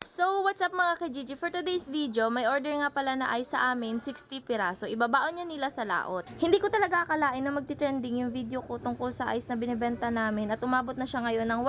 So, what's up mga ka-Gigi? For today's video, may order nga pala na ay sa amin 60 piraso. Ibabaon niya nila sa laot. Hindi ko talaga akalain na magti-trending yung video ko tungkol sa ice na binibenta namin at umabot na siya ngayon ng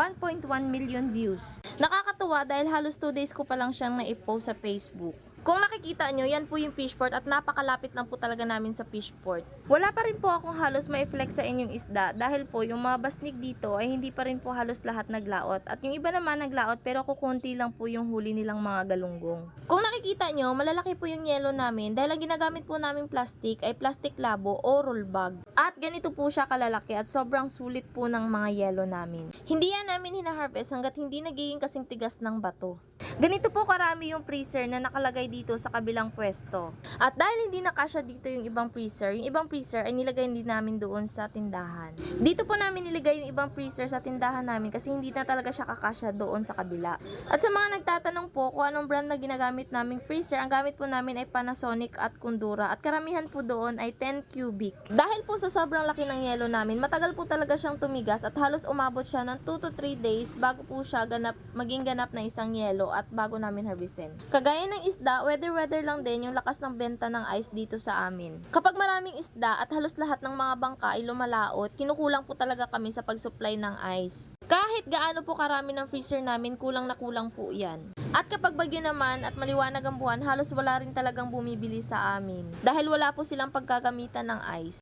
1.1 million views. Nakakatuwa dahil halos 2 days ko pa lang siyang na-post sa Facebook. Kung nakikita nyo, yan po yung fishport at napakalapit lang po talaga namin sa fishport. Wala pa rin po akong halos ma-flex sa inyong isda dahil po yung mga basnig dito ay hindi pa rin po halos lahat naglaot. At yung iba naman naglaot pero kukunti lang po yung huli nilang mga galunggong. Kung nakikita nyo, malalaki po yung yelo namin dahil ang ginagamit po naming plastic ay plastic labo o roll bag. At ganito po siya kalalaki at sobrang sulit po ng mga yelo namin. Hindi yan namin hinaharvest hanggat hindi nagiging kasing tigas ng bato. Ganito po karami yung freezer na nakalagay dito sa kabilang pwesto. At dahil hindi nakasya dito yung ibang freezer, yung ibang freezer ay nilagay din namin doon sa tindahan. Dito po namin nilagay yung ibang freezer sa tindahan namin kasi hindi na talaga siya kakasya doon sa kabila. At sa mga nagtatanong po kung anong brand na ginagamit naming freezer, ang gamit po namin ay Panasonic at Kundura at karamihan po doon ay 10 cubic. Dahil po sa sobrang laki ng yelo namin, matagal po talaga siyang tumigas at halos umabot siya ng 2 to 3 days bago po siya ganap, maging ganap na isang yelo at bago namin harvestin. Kagaya ng isda, weather-weather lang din yung lakas ng benta ng ice dito sa amin. Kapag maraming isda at halos lahat ng mga bangka ay lumalaot, kinukulang po talaga kami sa pag-supply ng ice. Kahit gaano po karami ng freezer namin, kulang na kulang po yan. At kapag bagyo naman at maliwanag ang buwan, halos wala rin talagang bumibili sa amin. Dahil wala po silang pagkagamitan ng ice.